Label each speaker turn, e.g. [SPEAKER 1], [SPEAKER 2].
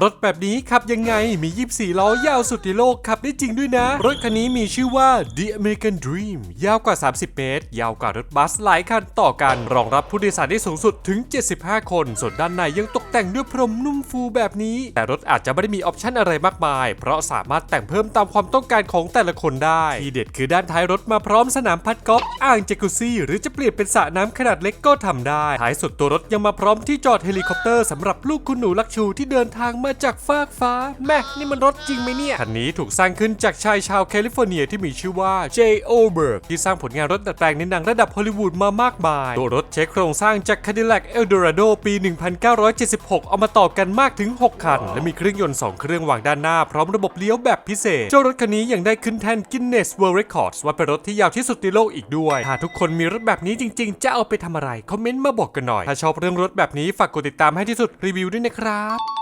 [SPEAKER 1] รถแบบนี้ขับยังไงมี 24 ล้อยาวสุดในโลกขับได้จริงด้วยนะ รถคันนี้มีชื่อว่า The American Dream ยาวกว่า 30 เมตร ยาวกว่ารถบัสหลายคันต่อกัน รองรับผู้โดยสารได้สูงสุดถึง 75 คน ส่วนด้านในยังตกแต่งด้วยพรมนุ่มฟูแบบนี้ แต่รถอาจจะไม่ได้มีออปชั่นอะไรมากมาย เพราะสามารถแต่งเพิ่มตามความต้องการของแต่ละคนได้ ที่เด็ดคือด้านท้ายรถมาพร้อมสนามพัดกอล์ฟอ่างจักรุซี่หรือจะเปลี่ยนเป็นสระน้ำขนาดเล็กก็ทำได้ท้ายสุดตัวรถยังมาพร้อมที่จอดเฮลิคอปเตอร์สำหรับลูกคุณหนูลักชูที่เดินทางมาจากฟากฟ้า แม่นี่มันรถจริงไหมเนี่ยคันนี้ถูกสร้างขึ้นจากชายชาวแคลิฟอร์เนียที่มีชื่อว่า J. O. Berg ที่สร้างผลงานรถดัดแปลงในหนังระดับฮอลลีวูดมามากมายตัวรถใช้โครงสร้างจาก Cadillac Eldorado ปี 1976 เอามาต่อกันมากถึง 6 คัน และมีเครื่องยนต์ 2 เครื่องวางด้านหน้า พร้อมระบบเลี้ยวแบบพิเศษ เจ้ารถคันนี้ยังได้ขึ้นแท่น Guinness World Records ว่าเป็นรถที่ยาวที่สุดในโลกอีกด้วยถ้าทุกคนมีรถแบบนี้จริง ๆ จะเอาไปทำอะไร คอมเมนต์มาบอกกันหน่อย ถ้าชอบเรื่องรถแบบนี้ฝากกดติดตามให้ที่สุดรีวิวด้วยนะครับ